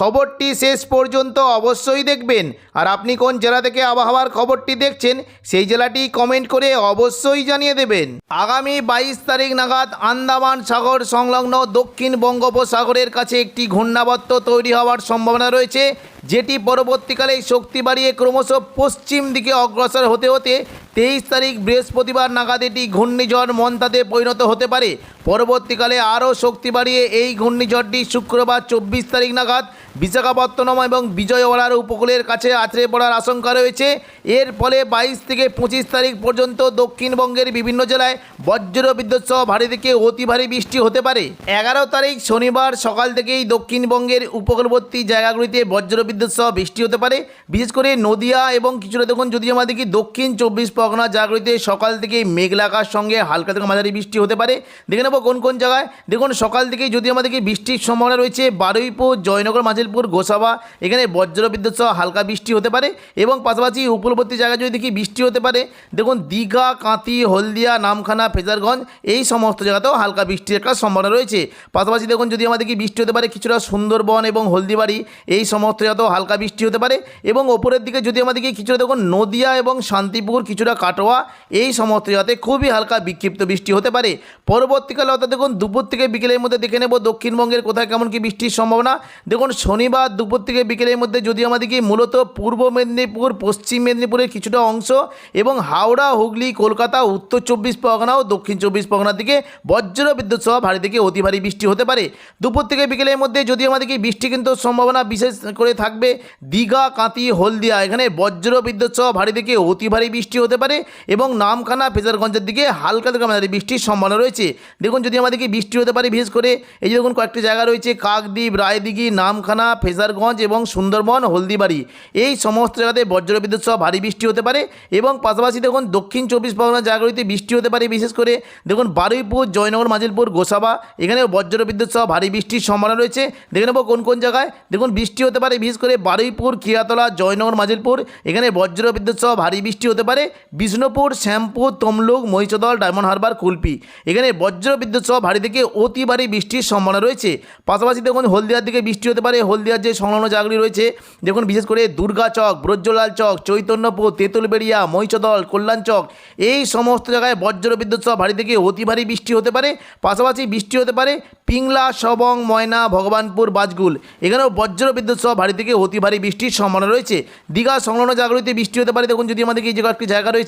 খবরটি শেষ পর্যন্ত অবশ্যই দেখবেন। আর আপনি কোন জেলা থেকে আবহাওয়ার খবরটি দেখছেন, সেই জেলাটি কমেন্ট করে অবশ্যই জানিয়ে দেবেন। আগামী বাইশ তারিখ নাগাদ আন্দামান সাগর সংলগ্ন দক্ষিণ বঙ্গোপসাগরের কাছে একটি ঘূর্ণাবর্ত তৈরি হওয়ার সম্ভাবনা রয়েছে, যেটি পরবর্তীকালে শক্তি বাড়িয়ে ক্রমশ পশ্চিম দিকে অগ্রসর হতে হতে তেইশ তারিখ বৃহস্পতিবার নাগাদ এটি ঘূর্ণিঝড় মন্তাতে পরিণত হতে পারে। পরবর্তীকালে আরও শক্তি বাড়িয়ে এই ঘূর্ণিঝড়টি শুক্রবার চব্বিশ তারিখ নাগাদ বিশাখাপত্তনম এবং বিজয়ওয়াড়ার উপকূলের কাছে আছড়ে পড়ার আশঙ্কা রয়েছে। এর ফলে বাইশ থেকে পঁচিশ তারিখ পর্যন্ত দক্ষিণবঙ্গের বিভিন্ন জেলায় বজ্র বিদ্যুৎ সহ ভারী থেকে অতি ভারী বৃষ্টি হতে পারে। এগারো তারিখ শনিবার সকাল থেকেই দক্ষিণবঙ্গের উপকূলবর্তী জায়গাগুলিতে বজ্র বিদ্যুৎ সহ বৃষ্টি হতে পারে। বিশেষ করে নদিয়া এবং কিছুটা দেখুন যদি আমরা দেখি দক্ষিণ চব্বিশ জায়গাগুলিতে সকাল থেকেই মেঘলা আকাশ সঙ্গে হালকা থেকে মাঝারি বৃষ্টি হতে পারে। দেখে নেব কোন কোন জায়গায়। দেখুন, সকাল থেকেই যদি আমাদেরকে বৃষ্টির সম্ভাবনা রয়েছে, বারুইপুর, জয়নগর মাঝিলপুর গোসাবা, এখানে বজ্র বিদ্যুৎ সহ হালকা বৃষ্টি হতে পারে এবং পাশাপাশি উপকূলবর্তী জায়গায় যদি দেখি বৃষ্টি হতে পারে, দেখুন দীঘা কাঁতি হলদিয়া, নামখানা, ফেজারগঞ্জ, এই সমস্ত জায়গাতেও হালকা বৃষ্টির একটা সম্ভাবনা রয়েছে। পাশাপাশি দেখুন, যদি আমাদেরকে বৃষ্টি হতে পারে কিছুটা সুন্দরবন এবং হলদিবাড়ি, এই সমস্ত জায়গাতেও হালকা বৃষ্টি হতে পারে এবং ওপরের দিকে যদি আমাদেরকে কিছুটা দেখুন নদিয়া এবং শান্তিপুর, কিছুটা কাটোয়া, এই সমস্ত জায়গাতে খুবই হালকা বিক্ষিপ্ত বৃষ্টি হতে পারে। পরবর্তীকালে অর্থাৎ দেখুন, দুপুর থেকে বিকেলের মধ্যে দেখে নেব দক্ষিণবঙ্গের কোথায় কেমন কি বৃষ্টির সম্ভাবনা। দেখুন, শনিবার দুপুর থেকে বিকেলের মধ্যে যদি আমাদেরকে মূলত পূর্ব মেদিনীপুর, পশ্চিম মেদিনীপুরের কিছুটা অংশ এবং হাওড়া, হুগলি, কলকাতা, উত্তর চব্বিশ পরগনা ও দক্ষিণ চব্বিশ পরগনার দিকে বজ্র বিদ্যুৎ সহ ভারী থেকে অতি ভারী বৃষ্টি হতে পারে। দুপুর থেকে বিকেলের মধ্যে যদি আমাদেরকে বৃষ্টি কিন্তু সম্ভাবনা বিশেষ করে থাকবে, দীঘা কাঁতি হলদিয়া, এখানে বজ্র বিদ্যুৎ সহ ভারী থেকে অতি ভারী বৃষ্টি হতে পারে। এবং নামখানা ফেজারগঞ্জের দিকে হালকা থেকে মাঝারি বৃষ্টির সম্ভাবনা রয়েছে। দেখুন, যদি আমাদেরকে বৃষ্টি হতে পারে, বিশেষ করে এই যে দেখুন, কয়েকটি জায়গা রয়েছে, কাকদ্বীপ, রায়দিঘি, নামখানা ফেজারগঞ্জ এবং সুন্দরবন, হলদিবাড়ি। এই সমস্ত জায়গাতে বজ্রবিদ্যুৎ সহ ভারী বৃষ্টি হতে পারে এবং পাশাপাশি দেখুন, দক্ষিণ চব্বিশ পরগনা জায়গাগুলিতে বৃষ্টি হতে পারে, বিশেষ করে দেখুন, বারুইপুর, জয়নগর, মাজিলপুর, গোসাবা এখানে বজ্রবিদ্যুৎ সহ ভারী বৃষ্টির সম্ভাবনা রয়েছে। দেখে নেব কোন কোন জায়গায়। দেখুন, বৃষ্টি হতে পারে, বিশেষ করে বারুইপুর খিয়াতলা জয়নগর, মাজিলপুর, এখানে বজ্রবিদ্যুৎ সহ ভারী বৃষ্টি হতে পারে। Bishnupur, Shyampur, Tamluk, Mahishadal, Diamond Harbour, Kulpi. এখানে বজ্র বিদ্যুৎ সহ ভারী থেকে অতি ভারী বৃষ্টির সম্ভাবনা রয়েছে। পাশাপাশি দেখুন, হলদিয়ার দিকে বৃষ্টি হতে পারে। হলদিয়ার যে সংলগ্ন জায়গাগুলি রয়েছে, দেখুন, বিশেষ করে দুর্গা চক, ব্রজলাল চক, চৈতন্যপুর, তেঁতুলবেড়িয়া, মহিষদল, কল্যাণ চক, এই সমস্ত জায়গায় বজ্র বিদ্যুৎ সহ ভারী থেকে অতি ভারী বৃষ্টি হতে পারে। পাশাপাশি বৃষ্টি হতে পারে পিংলা, সবং, ময়না, ভগবানপুর, বাজগুল। এখানেও বজ্র বিদ্যুৎ সহ ভারী থেকে অতি ভারী বৃষ্টির সম্ভাবনা রয়েছে। দীঘা সংলগ্ন জায়গাগুলিতে বৃষ্টি হতে পারে। দেখুন, যদি আমাদের এই জায়গা রয়েছে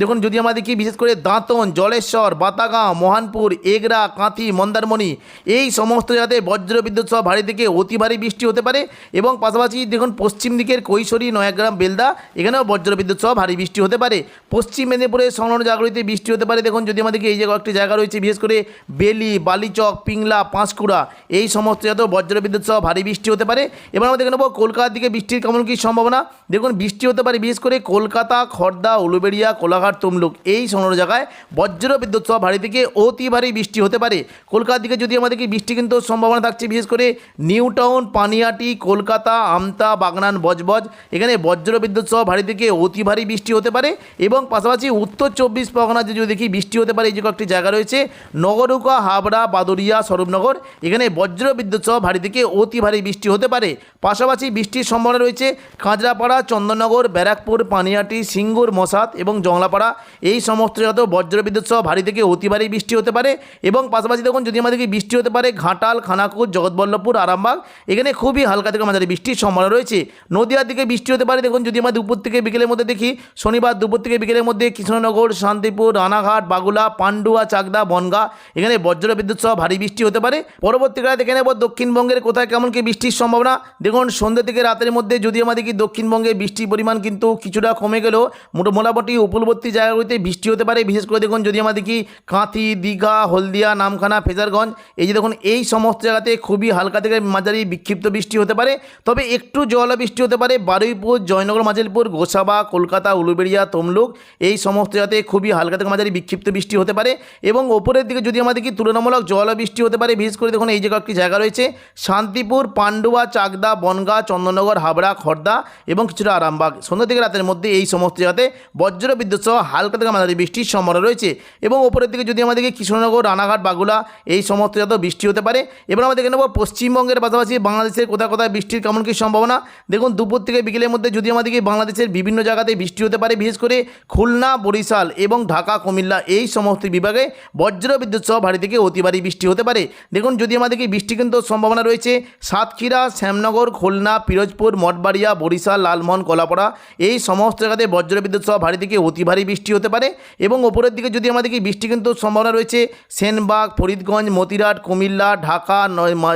দেখুন, যদি আমাদেরকে বিশেষ করে দাঁতন, জলেশ্বর বাতাগাঁ মহানপুর, এগরা, কাঁথি, মন্দারমণি, এই সমস্ত জায়গাতে বজ্র বিদ্যুৎ সহ ভারী থেকে অতি ভারী বৃষ্টি হতে পারে এবং পাশাপাশি দেখুন, পশ্চিম দিকের কৈশোরী, নয়াগ্রাম, বেলদা, এখানেও বজ্র বিদ্যুৎ সহ ভারী বৃষ্টি হতে পারে। পশ্চিম মেদিনীপুরের সংলগ্ন জায়গাগুলিতে বৃষ্টি হতে পারে। দেখুন, যদি আমাদেরকে এই যে কয়েকটি জায়গা রয়েছে, বিশেষ করে বেলি, বালিচক, পিংলা, পাঁশকুড়া, এই সমস্ত জায়গাতেও বজ্র বিদ্যুৎ সহ ভারী বৃষ্টি হতে পারে। এবার আমরা দেখে নেব, কলকাতার দিকে বৃষ্টির কেমন কী সম্ভাবনা? দেখুন, বৃষ্টি হতে পারে বিশেষ করে কলকাতা খড়দা উলুবেড়িয়া কোলাঘাট, তমলুক এই সংলগ্ন জায়গায় বজ্র বিদ্যুৎ সহ ভারী থেকে অতি ভারী বৃষ্টি হতে পারে। কলকাতার দিকে যদি আমাদেরকে বৃষ্টি কিন্তু সম্ভাবনা থাকছে, বিশেষ করে নিউ টাউন, পানিয়াটি, কলকাতা, আমতা, বাগনান, বজবজ, এখানে বজ্র বিদ্যুৎ সহ ভারী থেকে অতি ভারী বৃষ্টি হতে পারে এবং পাশাপাশি উত্তর চব্বিশ পরগনাতে যদি দেখি বৃষ্টি হতে পারে, এই যে কয়েকটি জায়গা রয়েছে নগরুকা হাবড়া বাদুরিয়া স্বরূপনগর, এখানে বজ্র বিদ্যুৎ সহ ভারী থেকে অতি ভারী বৃষ্টি হতে পারে। পাশাপাশি বৃষ্টির সম্ভাবনা রয়েছে, কাঁচরাপাড়া, চন্দননগর, ব্যারাকপুর, পানিয়াটি, সিঙ্গুর, মশাত এবং জংলাপাড়া, এই সমস্ত জায়গাতেও বজ্র বিদ্যুৎ সহ ভারী থেকে অতি ভারী বৃষ্টি হতে পারে এবং পাশাপাশি দেখুন যদি আমাদেরকে বৃষ্টি হতে পারে, ঘাটাল, খানাকুর, জগৎবল্লভপুর, আরামবাগ, এখানে খুবই হালকা থেকে মাঝারি বৃষ্টির সম্ভাবনা রয়েছে। নদীয়ার দিকে বৃষ্টি হতে পারে, দেখুন যদি আমরা দুপুর থেকে বিকেলের মধ্যে দেখি, শনিবার দুপুর থেকে বিকেলের মধ্যে কৃষ্ণনগর, শান্তিপুর, রানাঘাট, বাগুলা, পান্ডুয়া, চাকদা, বনগা, এখানে বজ্র বিদ্যুৎ সহ ভারী বৃষ্টি হতে পারে। পরবর্তীকালে দেখে নেব দক্ষিণবঙ্গের কোথায় কেমন কি বৃষ্টির সম্ভাবনা। দেখুন সন্ধ্যে থেকে রাতের মধ্যে যদি আমাদের কি দক্ষিণবঙ্গে বৃষ্টির পরিমাণ কিন্তু কিছুটা কমে গেলেও মোটামুটি মোটামুটি উপকূলবর্তী জায়গাগুলিতে বৃষ্টি হতে পারে। বিশেষ করে দেখুন, যদি আমরা দেখি কাঁথি, দীঘা, হলদিয়া, নামখানা, ফেজারগঞ্জ, এই যে দেখুন, এই সমস্ত জায়গাতে খুবই হালকা থেকে মাঝারি বিক্ষিপ্ত বৃষ্টি হতে পারে। তবে একটু জল বৃষ্টি হতে পারে। বারুইপুর, জয়নগর মাজিলপুর গোসাবা, কলকাতা, উলুবেড়িয়া, তমলুক, এই সমস্ত জায়গাতে খুবই হালকা থেকে মাঝারি বিক্ষিপ্ত বৃষ্টি হতে পারে। এবং ওপরের দিকে যদি আমরা দেখি, তুলনামূলক জল বৃষ্টি হতে পারে। বিশেষ করে দেখুন, এই যে কয়েকটি জায়গা রয়েছে, শান্তিপুর, পান্ডুয়া, চাকদা, বনগাঁ, চন্দননগর, হাবড়া, খর্দা এবং কিছুটা আরামবাগ। সন্ধ্যা থেকে রাতের মধ্যে এই সমস্ত জায়গাতে বজ্র বিদ্যুৎ সহ হালকা থেকে মাঝারি বৃষ্টির সম্ভাবনা রয়েছে। এবং ওপরের দিকে যদি আমাদেরকে কৃষ্ণনগর, রানাঘাট বাগুলা এই সমস্ত জায়গাতেও বৃষ্টি হতে পারে। এবার আমরা দেখে নেব পশ্চিমবঙ্গের পাশাপাশি বাংলাদেশের কোথায় কোথায় বৃষ্টির কেমন কী সম্ভাবনা। দেখুন, দুপুর থেকে বিকেলের মধ্যে যদি আমাদেরকে বাংলাদেশের বিভিন্ন জায়গাতে বৃষ্টি হতে পারে, বিশেষ করে খুলনা, বরিশাল এবং ঢাকা, কুমিল্লা এই সমস্ত বিভাগে বজ্র বিদ্যুৎ সহ ভারী থেকে অতি ভারী বৃষ্টি হতে পারে। দেখুন, যদি আমাদেরকে বৃষ্টি কিন্তু সম্ভাবনা রয়েছে, সাতক্ষীরা, শ্যামনগর, খুলনা, পিরোজপুর, মঠবাড়িয়া, বরিশাল, লালমোহন, কলাপাড়া এই সমস্ত জায়গাতে বজ্র বিদ্যুৎ সহ ভারী থেকে অতি ভারী বৃষ্টি হতে পারে এবং ওপরের দিকে যদি আমাদেরকে বৃষ্টি কিন্তু সম্ভাবনা রয়েছে, সেনবাগ, ফরিদগঞ্জ, মতিরাট, কুমিল্লা, ঢাকা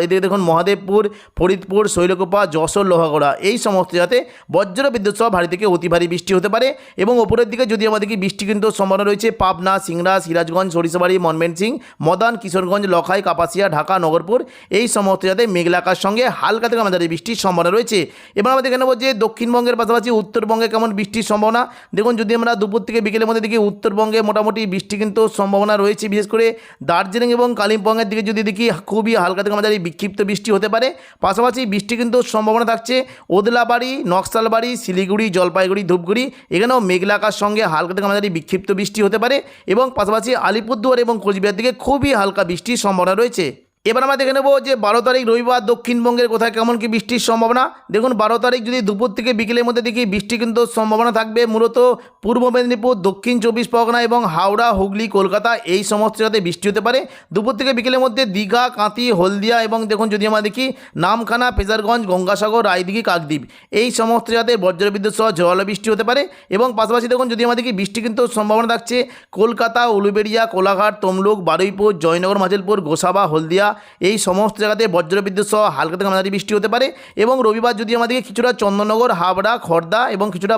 এদিকে দেখুন মহাদেবপুর, ফরিদপুর, শৈলকুপা, যশোর, লোহাগড়া, এই সমস্ত জায়গাতে বজ্র বিদ্যুৎ সহ ভারী থেকে অতি ভারী বৃষ্টি হতে পারে এবং ওপরের দিকে যদি আমাদেরকে বৃষ্টি কিন্তু সম্ভাবনা রয়েছে, পাবনা সিংড়া সিরাজগঞ্জ, সরিষাবাড়ি মনমেন সিং মদান, কিশোরগঞ্জ, লখাই, কাপাসিয়া, ঢাকা, নগরপুর, এই সমস্ত জায়গাতে মেঘলাকার সঙ্গে হালকা থেকে মাঝারি বৃষ্টির সম্ভাবনা রয়েছে। এবার আমাদের দেখে নেব যে দক্ষিণবঙ্গের পাশাপাশি উত্তরবঙ্গে কেমন বৃষ্টির সম্ভাবনা? দেখুন যদি আমরা দুপুর থেকে বিকেলের মধ্যে দেখি উত্তরবঙ্গে মোটামুটি বৃষ্টি কিন্তু সম্ভাবনা রয়েছে, বিশেষ করে দার্জিলিং এবং কালিম্পংয়ের দিকে যদি দেখি খুবই হালকা থেকে মাঝারি বিক্ষিপ্ত বৃষ্টি হতে পারে। পাশাপাশি বৃষ্টি কিন্তু সম্ভাবনা থাকছে ওদলাবাড়ি, নকশালবাড়ি, শিলিগুড়ি, জলপাইগুড়ি, ধূপগুড়ি, এখানেও মেঘলা আকাশ সঙ্গে হালকা থেকে মাঝারি বিক্ষিপ্ত বৃষ্টি হতে পারে এবং পাশাপাশি আলিপুরদুয়ার এবং কোচবিহার দিকে খুবই হালকা বৃষ্টির সম্ভাবনা রয়েছে। এবার আমরা দেখে নেব যে বারো তারিখ রবিবার দক্ষিণবঙ্গের কোথায় কেমন কি বৃষ্টির সম্ভাবনা। দেখুন, বারো তারিখ যদি দুপুর থেকে বিকেলের মধ্যে দেখি বৃষ্টি কিন্তু সম্ভাবনা থাকবে। মূলত পূর্ব মেদিনীপুর, দক্ষিণ চব্বিশ পরগনা এবং হাওড়া, হুগলি, কলকাতা এই সমস্ত জায়গাতে বৃষ্টি হতে পারে। দুপুর থেকে বিকেলের মধ্যে দীঘা কাঁতি হলদিয়া এবং দেখুন যদি আমরা দেখি নামখানা, ফেজারগঞ্জ, গঙ্গাসাগর, রায়দিঘি, কাকদ্বীপ এই সমস্ত জায়গাতে বজ্রবিদ্যুৎ সহ জল বৃষ্টি হতে পারে এবং পাশাপাশি দেখুন যদি আমরা দেখি বৃষ্টি কিন্তু সম্ভাবনা থাকছে। কলকাতা, উলুবেড়িয়া, কোলাঘাট, তমলুক, বারুইপুর, জয়নগর, মাজিলপুর, গোসাবা, হলদিয়া এই সমস্ত জায়গাতে বজ্রবিদ্যুৎ সহ হালকা থেকে মাঝারি বৃষ্টি হতে পারে এবং রবিবার যদি আমাদেরকে কিছুটা চন্দননগর, হাবড়া, খর্দা এবং কিছুটা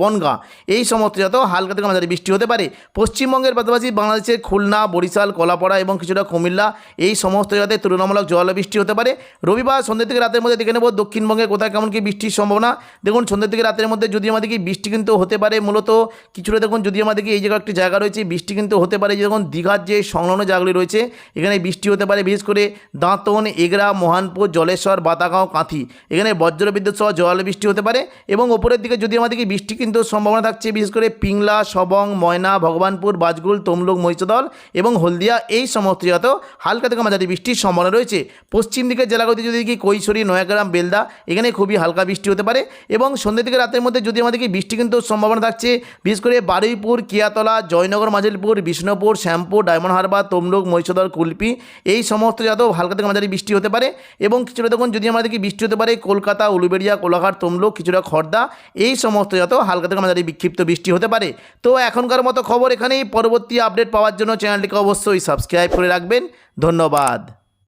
বনগাঁ এই সমস্ত জায়গাতেও হালকা থেকে মাঝারি বৃষ্টি হতে পারে। পশ্চিমবঙ্গের পাশাপাশি বাংলাদেশের খুলনা, বরিশাল, কলাপাড়া এবং কিছুটা কুমিল্লা এই সমস্ত জায়গাতে তুলনামূলক জল বৃষ্টি হতে পারে। রবিবার সন্ধ্যে থেকে রাতের মধ্যে দেখে নেব দক্ষিণবঙ্গে কোথায় কেমন কি বৃষ্টির সম্ভাবনা। দেখুন, সন্ধ্যে থেকে রাতের মধ্যে যদি আমাদেরকে বৃষ্টি কিন্তু হতে পারে মূলত কিছুটা দেখুন, যদি আমাদেরকে এই জায়গায় একটি জায়গা রয়েছে, বৃষ্টি কিন্তু হতে পারে। যখন দীঘার যে সংলগ্ন জায়গাগুলি রয়েছে, এখানে বৃষ্টি হতে পারে। বিশেষ করে দাঁতন, এগরা, মহানপুর, জলেশ্বর বাতাগাঁও কাঁথি। এখানে বজ্র বিদ্যুৎ সহ জল বৃষ্টি হতে পারে এবং ওপরের দিকে যদি আমাদেরকে বৃষ্টি কিন্তু সম্ভাবনা থাকছে, বিশেষ করে পিংলা, সবং, ময়না, ভগবানপুর, বাজগুল, তমলুক, মহিষদল এবং হলদিয়া, এই সমস্ত জায়গাতেও হালকা থেকে মাঝারি বৃষ্টির সম্ভাবনা রয়েছে। পশ্চিম দিকের জেলাগুলিতে যদি কি কৈশোরী, নয়াগ্রাম, বেলদা, এখানে খুবই হালকা বৃষ্টি হতে পারে এবং সন্ধ্যে থেকে রাতের মধ্যে যদি আমাদেরকে বৃষ্টি কিন্তু সম্ভাবনা থাকছে, বিশেষ করে বারুইপুর, কিয়াতলা, জয়নগর, মাজিলপুর, বিষ্ণুপুর, শ্যামপুর, ডায়মন্ড হারবার, তমলুক, মহিষদল, কুলপি, এই সমস্ত জায়গাতেও হালকা থেকে মাঝারি বৃষ্টি হতে পারে এবং কিছুটা দেখুন যদি আমাদেরকে বৃষ্টি হতে পারে, কলকাতা, উলুবেড়িয়া, কোলাঘাট, তমলুক, কিছুটা খর্দা, এই সমস্ত জায়গাতেও হালকা থেকে মাঝারি বিক্ষিপ্ত বৃষ্টি হতে পারে। তো এখনকার মতো খবর এখানেই, পরবর্তী আপডেট পাওয়ার জন্য চ্যানেলটিকে অবশ্যই সাবস্ক্রাইব করে রাখবেন। ধন্যবাদ।